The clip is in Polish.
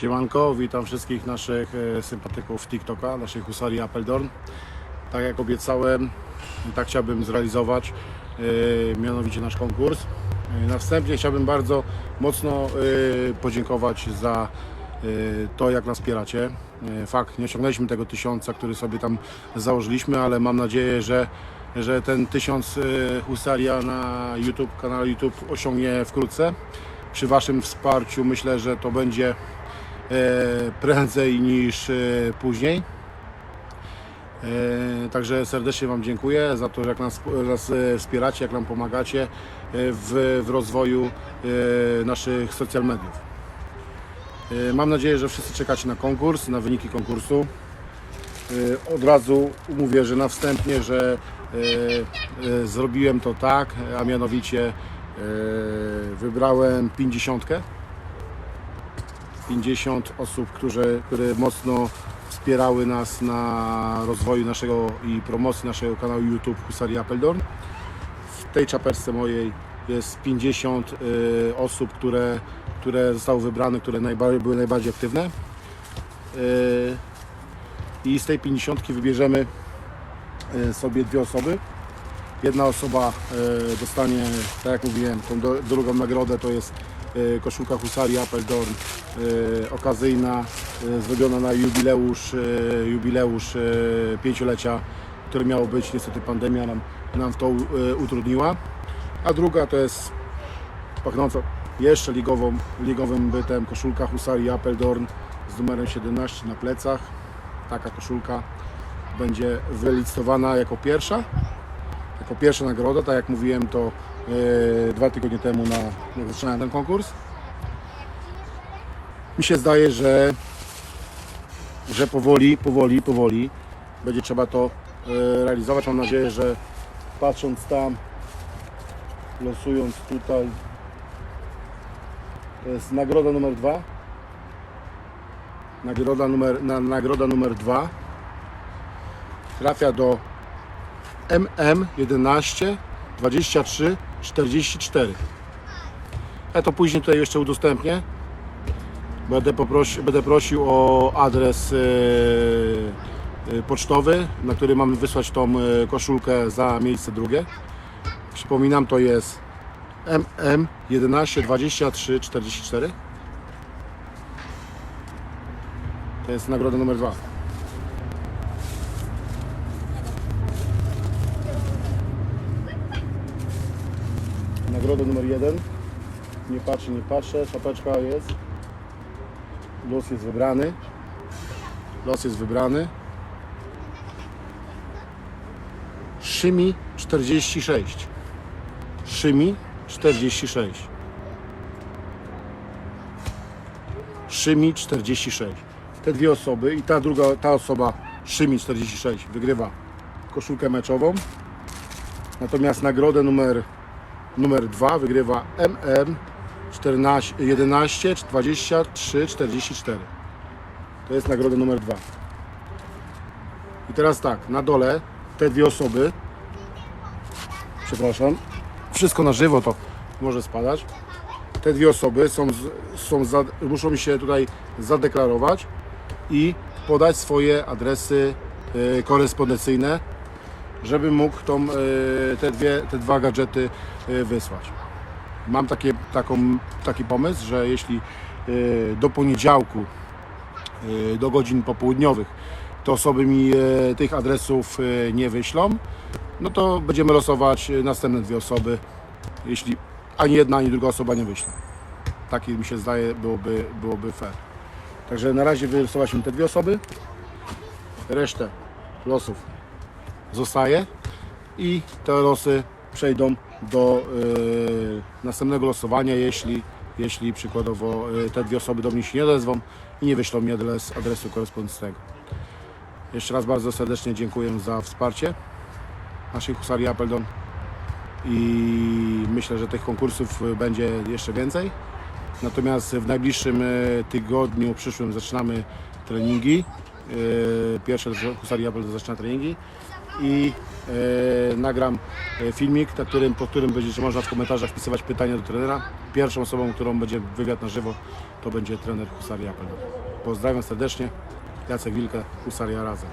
Siemanko, witam wszystkich naszych e, sympatyków TikToka, naszej husarii Appeldorn. Tak jak obiecałem, tak chciałbym zrealizować e, mianowicie nasz konkurs. E, Na wstępie chciałbym bardzo mocno podziękować za to, jak nas wspieracie. Fakt, nie osiągnęliśmy tego tysiąca, który sobie tam założyliśmy, ale mam nadzieję, że, że ten tysiąc husaria na YouTube, kanale YouTube osiągnie wkrótce. Przy Waszym wsparciu myślę, że to będzie prędzej niż e, później. E, Także serdecznie Wam dziękuję za to, jak nas, nas e, wspieracie, jak nam pomagacie e, w, w rozwoju e, naszych social mediów. E, Mam nadzieję, że wszyscy czekacie na konkurs, na wyniki konkursu. E, Od razu mówię, że na wstępnie, że e, e, zrobiłem to tak, a mianowicie e, wybrałem 50. 50 osób, które, które mocno wspierały nas na rozwoju naszego i promocji naszego kanału YouTube Husaria Appeldorn. W tej czaperce mojej jest 50 y, osób, które, które zostały wybrane, które najbardziej, były najbardziej aktywne. Y, I z tej 50 wybierzemy y, sobie dwie osoby. Jedna osoba y, dostanie, tak jak mówiłem, tą do, drugą nagrodę to jest koszulka Husarii Appeldorn y, okazyjna, y, zrobiona na jubileusz, jubileusz pięciolecia, który miał być, niestety pandemia nam, nam to utrudniła. A druga to jest pachnąca jeszcze ligową, ligowym bytem koszulka Husarii Appeldorn z numerem 17 na plecach. Taka koszulka będzie wylicytowana jako pierwsza jako pierwsza nagroda, tak jak mówiłem to e, dwa tygodnie temu na, jak zaczynałem ten konkurs. Mi się zdaje, że, że powoli, powoli, powoli będzie trzeba to e, realizować. Mam nadzieję, że patrząc tam, losując tutaj, to jest nagroda numer dwa. Nagroda numer, na, nagroda numer dwa trafia do MM 11 23 44. Ja to później tutaj jeszcze udostępnię. Będę, poprosi, będę prosił o adres e, e, pocztowy, na który mamy wysłać tą e, koszulkę za miejsce drugie. Przypominam, to jest MM 11 23 44. To jest nagroda numer dwa. Nagroda numer jeden. Nie patrzę, nie patrzę. Szapeczka jest. Los jest wybrany. Los jest wybrany. Szymi 46. Szymi 46. Szymi 46. Te dwie osoby i ta druga, ta osoba Szymi 46 wygrywa koszulkę meczową. Natomiast nagrodę numer numer 2 wygrywa MM 14, 11 23 44. To jest nagroda numer 2. I teraz tak, na dole te dwie osoby, przepraszam, wszystko na żywo to może spadać. Te dwie osoby są, są za, muszą się tutaj zadeklarować i podać swoje adresy y, korespondencyjne żeby mógł tą, y, te, dwie, te dwa gadżety y, wysłać. Mam takie, taką, taki pomysł, że jeśli y, do poniedziałku, do godzin popołudniowych, te osoby mi tych adresów nie wyślą, no to będziemy losować następne dwie osoby, jeśli ani jedna, ani druga osoba nie wyśle. Takie mi się zdaje byłoby, byłoby fair. Także na razie wylosowaliśmy te dwie osoby, resztę losów zostaje i te losy przejdą do y, następnego losowania, jeśli, jeśli przykładowo y, te dwie osoby do mnie się nie odezwą i nie wyślą mi adres, adresu korespondencyjnego. Jeszcze raz bardzo serdecznie dziękuję za wsparcie naszej husarii Appeldon i myślę, że tych konkursów będzie jeszcze więcej. Natomiast w najbliższym y, tygodniu, przyszłym zaczynamy treningi. Y, Pierwsze husarii Appeldon zaczyna treningi. i e, nagram e, filmik, na którym, po którym będziecie można w komentarzach wpisywać pytania do trenera. Pierwszą osobą, którą będzie wywiad na żywo, to będzie trener Husaria Apel. Pozdrawiam serdecznie. Jacek Wilke, Husaria Razem.